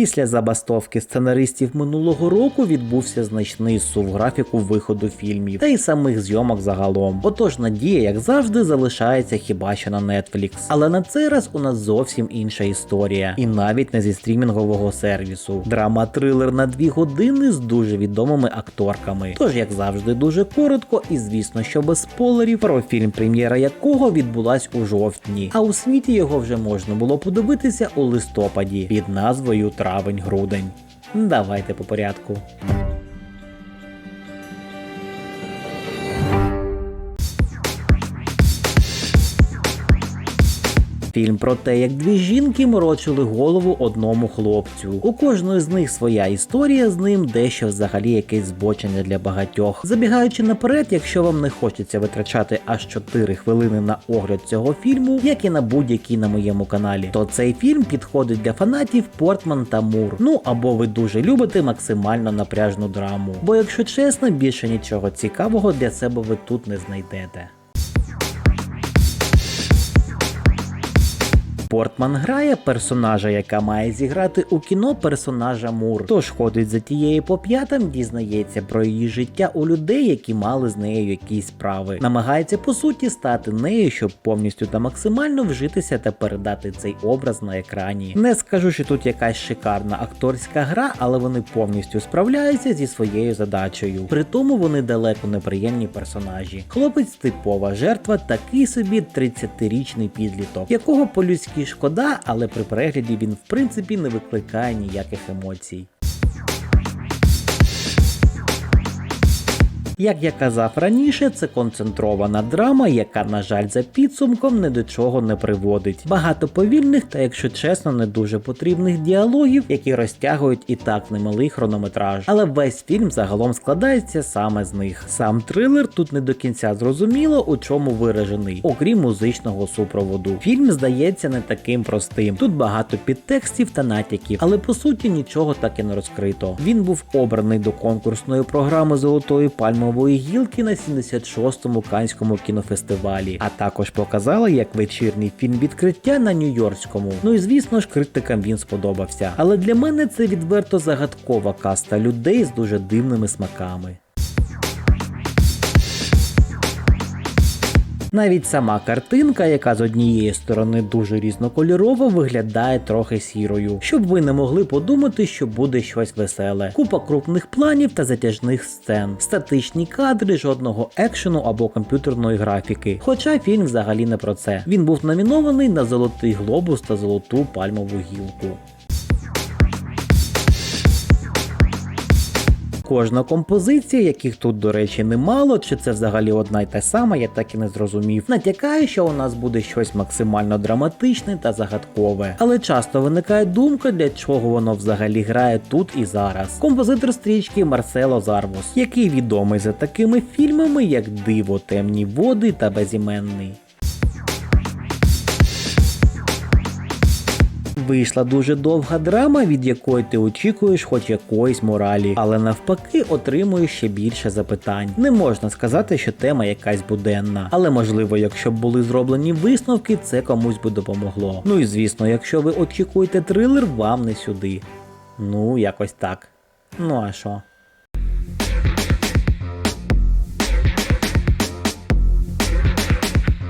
Після забастовки сценаристів минулого року відбувся значний сув графіку виходу фільмів та й самих зйомок загалом. Отож, надія, як завжди, залишається хіба що на Netflix. Але на цей раз у нас зовсім інша історія, і навіть не зі стрімінгового сервісу. Драма трилер на дві години з дуже відомими акторками. Тож, як завжди, дуже коротко, і звісно, що без спойлерів про фільм, прем'єра якого відбулась у жовтні. А у світі його вже можна було подивитися у листопаді під назвою Травень-грудень. Давайте по порядку. Фільм про те, як дві жінки морочили голову одному хлопцю. У кожної з них своя історія з ним, дещо взагалі якесь збочення для багатьох. Забігаючи наперед, якщо вам не хочеться витрачати аж 4 хвилини на огляд цього фільму, як і на будь-який на моєму каналі, то цей фільм підходить для фанатів Портман та Мур. Ну або ви дуже любите максимально напряжну драму. Бо, якщо чесно, більше нічого цікавого для себе ви тут не знайдете. Портман грає персонажа, яка має зіграти у кіно персонажа Мур. Тож ходить за тією по п'ятам, дізнається про її життя у людей, які мали з нею якісь справи. Намагається по суті стати нею, щоб повністю та максимально вжитися та передати цей образ на екрані. Не скажу, що тут якась шикарна акторська гра, але вони повністю справляються зі своєю задачею. При тому вони далеко неприємні персонажі. Хлопець типова жертва, такий собі 30-річний підліток, якого по-людськи шкода, але при перегляді він в принципі не викликає ніяких емоцій. Як я казав раніше, це концентрована драма, яка, на жаль, за підсумком ні до чого не приводить. Багато повільних та, якщо чесно, не дуже потрібних діалогів, які розтягують і так немалий хронометраж. Але весь фільм загалом складається саме з них. Сам трилер тут не до кінця зрозуміло, у чому виражений, окрім музичного супроводу. Фільм здається не таким простим. Тут багато підтекстів та натяків, але по суті нічого так і не розкрито. Він був обраний до конкурсної програми Золотої пальмової гілки на 76-му Канському кінофестивалі, а також показала як вечірній фільм відкриття на Нью-Йоркському. Ну і звісно ж, критикам він сподобався. Але для мене це відверто загадкова каста людей з дуже дивними смаками. Навіть сама картинка, яка з однієї сторони дуже різнокольорова, виглядає трохи сірою, щоб ви не могли подумати, що буде щось веселе. Купа крупних планів та затяжних сцен, статичні кадри, жодного екшену або комп'ютерної графіки. Хоча фільм взагалі не про це. Він був номінований на Золотий глобус та Золоту пальмову гілку. Кожна композиція, яких тут, до речі, немало, чи це взагалі одна й та сама, я так і не зрозумів. Натякає, що у нас буде щось максимально драматичне та загадкове. Але часто виникає думка, для чого воно взагалі грає тут і зараз. Композитор стрічки Марсело Зарвос, який відомий за такими фільмами, як Диво, Темні води та Безіменний. Вийшла дуже довга драма, від якої ти очікуєш хоч якоїсь моралі, але навпаки отримуєш ще більше запитань. Не можна сказати, що тема якась буденна, але можливо, якщо б були зроблені висновки, це комусь би допомогло. Ну і звісно, якщо ви очікуєте трилер, вам не сюди. Ну, якось так. Ну а що?